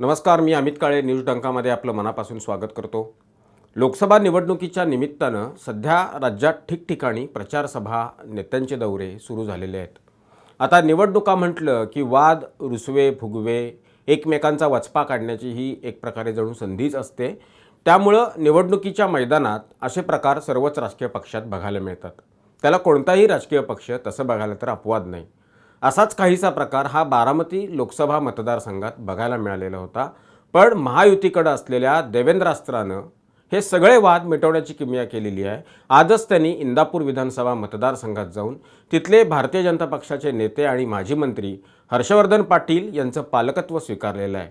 नमस्कार मी अमित काळे न्यूज डंकामध्ये आपलं मनापासून स्वागत करतो. लोकसभा निवडणुकीच्या निमित्तानं सध्या राज्यात ठिकठिकाणी प्रचारसभा नेत्यांचे दौरे सुरू झालेले आहेत. आता निवडणुका म्हटलं की वाद रुसवे फुगवे एकमेकांचा वचपा काढण्याची ही एक प्रकारे जणू संधीच असते. त्यामुळं निवडणुकीच्या मैदानात असे प्रकार सर्वच राजकीय पक्षात बघायला मिळतात. त्याला कोणताही राजकीय पक्ष तसं बघायला तर अपवाद नाही. असाच काहीसा प्रकार हा बारामती लोकसभा मतदारसंघात बघायला मिळालेला होता. पण महायुतीकडं असलेल्या देवेंद्रास्त्रानं हे सगळे वाद मिटवण्याची किमया केलेली आहे. आजच त्यांनी इंदापूर विधानसभा मतदारसंघात जाऊन तिथले भारतीय जनता पक्षाचे नेते आणि माजी मंत्री हर्षवर्धन पाटील यांचं पालकत्व स्वीकारलेलं आहे.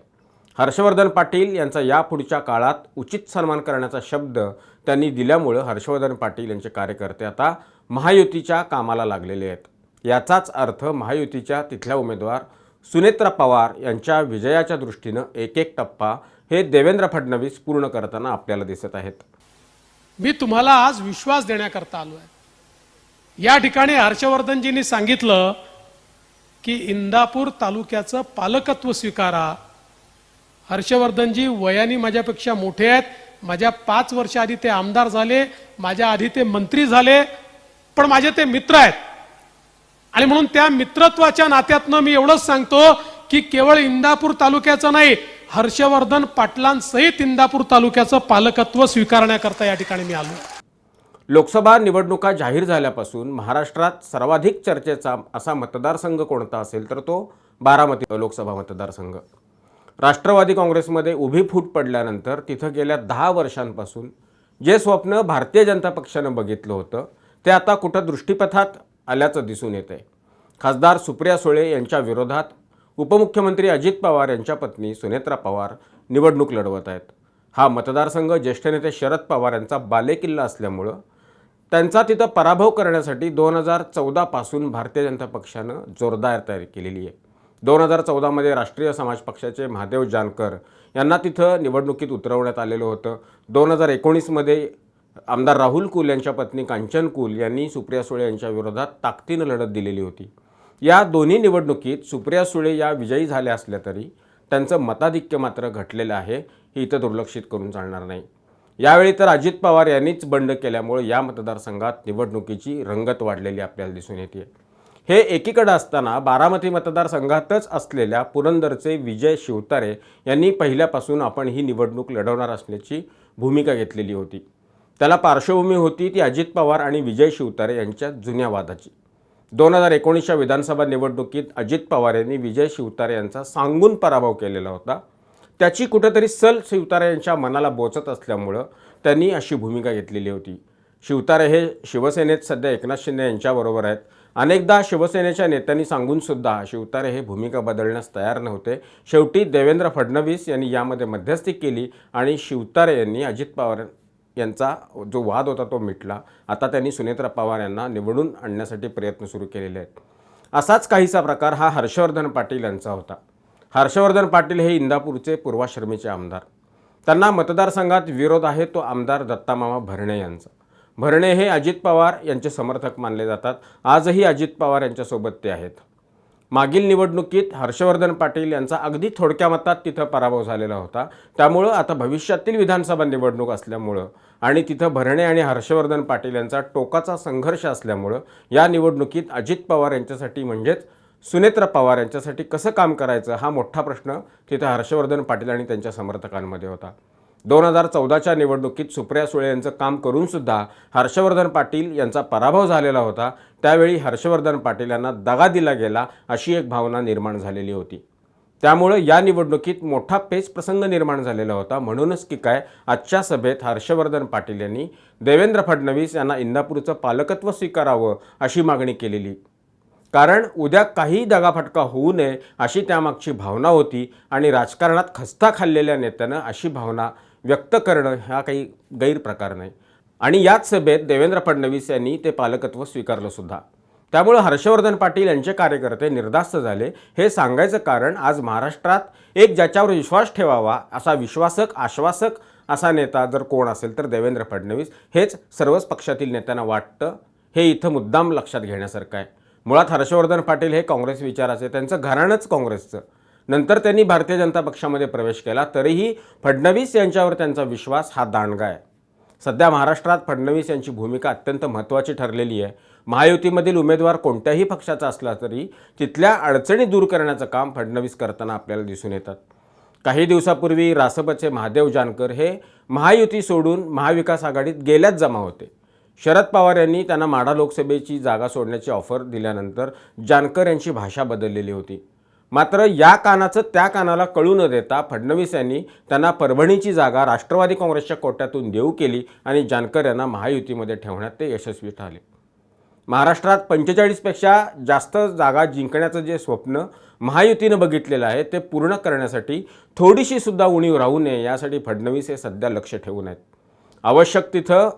हर्षवर्धन पाटील यांचा यापुढच्या काळात उचित सन्मान करण्याचा शब्द त्यांनी दिल्यामुळं हर्षवर्धन पाटील यांचे कार्यकर्ते आता महायुतीच्या कामाला लागलेले आहेत. याचाच अर्थ महायुतीच्या तिथल्या उमेदवार सुनेत्रा पवार यांच्या विजयाच्या दृष्टीनं एक एक टप्पा हे देवेंद्र फडणवीस पूर्ण करताना आपल्याला दिसत आहेत. मी तुम्हाला आज विश्वास देण्याकरता आलो आहे. या ठिकाणी हर्षवर्धनजींनी सांगितलं की इंदापूर तालुक्याचं पालकत्व स्वीकारा. हर्षवर्धनजी वयाने माझ्यापेक्षा मोठे आहेत. माझ्या पाच वर्ष आधी ते आमदार झाले. माझ्या आधी ते मंत्री झाले. पण माझे ते मित्र आहेत. आणि म्हणून त्या मित्रत्वाच्या नात्यातनं मी एवढंच सांगतो की केवळ इंदापूर तालुक्याचं नाही हर्षवर्धन पाटलांसहित इंदापूर तालुक्याचं पालकत्व स्वीकारण्याकरता या ठिकाणी मी आलो. लोकसभा निवडणुका जाहीर झाल्यापासून महाराष्ट्रात सर्वाधिक चर्चेचा असा मतदारसंघ कोणता असेल तर तो बारामती लोकसभा मतदारसंघ. राष्ट्रवादी काँग्रेसमध्ये उभी फूट पडल्यानंतर तिथं गेल्या दहा वर्षांपासून जे स्वप्न भारतीय जनता पक्षानं बघितलं होतं ते आता कुठं दृष्टीपथात आल्याचं दिसून येत आहे खासदार सुप्रिया सुळे यांच्या विरोधात उपमुख्यमंत्री अजित पवार यांच्या पत्नी सुनेत्रा पवार निवडणूक लढवत आहेत. हा मतदारसंघ ज्येष्ठ नेते शरद पवार यांचा बालेकिल्ला असल्यामुळं त्यांचा तिथं पराभव करण्यासाठी दोन हजार चौदापासून भारतीय जनता पक्षानं जोरदार तयारी केलेली आहे. दोन हजार चौदामध्ये राष्ट्रीय समाज पक्षाचे महादेव जानकर यांना तिथं निवडणुकीत उतरवण्यात आलेलं होतं. दोन हजार एकोणीसमध्ये आमदार राहुल कुल यांच्या पत्नी कांचन कुल यांनी सुप्रिया सुळे यांच्या विरोधात ताकदीनं लढत दिलेली होती. या दोन्ही निवडणुकीत सुप्रिया सुळे या विजयी झाल्या असल्या तरी त्यांचं मताधिक्य मात्र घटलेलं आहे हे इथं दुर्लक्षित करून चालणार नाही. यावेळी तर अजित पवार यांनीच बंड केल्यामुळे या मतदारसंघात निवडणुकीची रंगत वाढलेली आपल्याला दिसून येते हे एकीकडं असताना बारामती मतदारसंघातच असलेल्या पुरंदरचे विजय शिवतारे यांनी पहिल्यापासून आपण ही निवडणूक लढवणार असल्याची भूमिका घेतलेली होती. त्याला पार्श्वभूमी होती ती अजित पवार आणि विजय शिवतारे यांच्या जुन्या वादाची. दोन हजार एकोणीसच्या विधानसभा निवडणुकीत अजित पवार यांनी विजय शिवतारे यांचा सांगून पराभव केलेला होता. त्याची कुठेतरी सल शिवतारे यांच्या मनाला बोचत असल्यामुळं त्यांनी अशी भूमिका घेतलेली होती. शिवतारे हे शिवसेनेत सध्या एकनाथ शिंदे यांच्याबरोबर आहेत. अनेकदा शिवसेनेच्या नेत्यांनी सांगूनसुद्धा शिवतारे हे भूमिका बदलण्यास तयार नव्हते. शेवटी देवेंद्र फडणवीस यांनी यामध्ये मध्यस्थी केली आणि शिवतारे यांनी अजित पवार यांचा जो वाद होता तो मिटला. आता त्यांनी सुनेत्रा पवार यांना निवडून आणण्यासाठी प्रयत्न सुरू केलेले आहेत. असाच काहीसा प्रकार हा हर्षवर्धन पाटील यांचा होता. हर्षवर्धन पाटील हे इंदापूरचे पूर्वाश्रमीचे आमदार. त्यांना मतदारसंघात विरोध आहे तो आमदार दत्तामामा भरणे यांचा. भरणे हे अजित पवार यांचे समर्थक मानले जातात. आजही अजित पवार यांच्यासोबत ते आहेत. मागील निवडणुकीत हर्षवर्धन पाटील यांचा अगदी थोडक्या मतात तिथं पराभव झालेला होता. त्यामुळं आता भविष्यातील विधानसभा निवडणूक असल्यामुळं आणि तिथं भरणे आणि हर्षवर्धन पाटील यांचा टोकाचा संघर्ष असल्यामुळं या निवडणुकीत अजित पवार यांच्यासाठी म्हणजेच सुनेत्र पवार यांच्यासाठी कसं काम करायचं हा मोठा प्रश्न तिथं हर्षवर्धन पाटील आणि त्यांच्या समर्थकांमध्ये होता. दोन हजार चौदाच्या निवडणुकीत सुप्रिया सुळे यांचं काम करूनसुद्धा हर्षवर्धन पाटील यांचा पराभव झालेला होता. त्यावेळी हर्षवर्धन पाटील यांना दगा दिला गेला अशी एक भावना निर्माण झालेली होती. त्यामुळं या निवडणुकीत मोठा पेच प्रसंग निर्माण झालेला होता. म्हणूनच की काय आजच्या सभेत हर्षवर्धन पाटील यांनी देवेंद्र फडणवीस यांना इंदापूरचं पालकत्व स्वीकारावं अशी मागणी केलेली. कारण उद्या काही दगाफटका होऊ नये अशी त्यामागची भावना होती आणि राजकारणात खस्ता खाल्लेल्या नेत्यानं अशी भावना व्यक्त करणं हा काही गैरप्रकार नाही. आणि याच सभेत देवेंद्र फडणवीस यांनी ते पालकत्व स्वीकारलं सुद्धा. त्यामुळं हर्षवर्धन पाटील यांचे कार्यकर्ते निर्धास्त झाले. हे सांगायचं कारण आज महाराष्ट्रात एक ज्याच्यावर विश्वास ठेवावा असा विश्वासक आश्वासक असा नेता जर कोण असेल तर देवेंद्र फडणवीस. हेच सर्वच पक्षातील नेत्यांना वाटतं. हे इथं मुद्दाम लक्षात घेण्यासारखं आहे. मुळात हर्षवर्धन पाटील हे काँग्रेस विचाराचे त्यांचं घराणंच काँग्रेसचं. नंतर त्यांनी भारतीय जनता पक्षामध्ये प्रवेश केला. तरीही फडणवीस यांच्यावर त्यांचा विश्वास हा दांडगा आहे. सध्या महाराष्ट्रात फडणवीस यांची भूमिका अत्यंत महत्त्वाची ठरलेली आहे. महायुतीमधील उमेदवार कोणत्याही पक्षाचा असला तरी तिथल्या अडचणी दूर करण्याचं काम फडणवीस करताना आपल्याला दिसून येतात. काही दिवसापूर्वी रासपचे महादेव जानकर हे महायुती सोडून महाविकास आघाडीत गेल्याच जमा होते. शरद पवार यांनी त्यांना माढा लोकसभेची जागा सोडण्याची ऑफर दिल्यानंतर जानकर यांची भाषा बदललेली होती. मात्र या कानाचं त्या कानाला कळू न देता फडणवीस यांनी त्यांना परभणीची जागा राष्ट्रवादी काँग्रेसच्या कोट्यातून देऊ केली आणि जानकर यांना महायुतीमध्ये ठेवण्यात ते यशस्वी ठरले महाराष्ट्रात पंचेचाळीसपेक्षा जास्त जागा जिंकण्याचं जे स्वप्न महायुतीनं बघितलेलं आहे ते पूर्ण करण्यासाठी थोडीशी सुद्धा उणीव राहू नये यासाठी फडणवीस हे सध्या लक्ष ठेवून आहेत. आवश्यक तिथं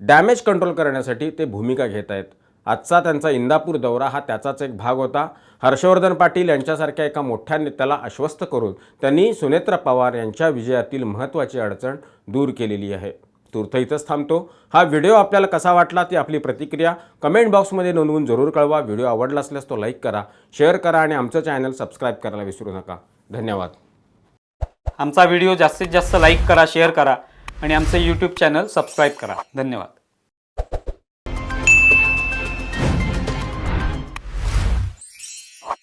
डॅमेज कंट्रोल करण्यासाठी ते भूमिका घेत आहेत. आजचा त्यांचा इंदापूर दौरा हा त्याचाच एक भाग होता. हर्षवर्धन पाटील यांच्यासारख्या एका मोठ्या नेत्याला आश्वस्त करून त्यांनी सुनेत्रा पवार यांच्या विजयातील महत्त्वाची अडचण दूर केलेली आहे. तूर्थ इथंच थांबतो. हा व्हिडिओ आपल्याला कसा वाटला ती आपली प्रतिक्रिया कमेंट बॉक्समध्ये नोंदवून जरूर कळवा. व्हिडिओ आवडला असल्यास तो लाईक करा शेअर करा आणि आमचं चॅनल सबस्क्राईब करायला विसरू नका. धन्यवाद. आमचा व्हिडिओ जास्तीत जास्त लाईक करा शेअर करा आणि आमचं यूट्यूब चॅनल सबस्क्राईब करा. धन्यवाद.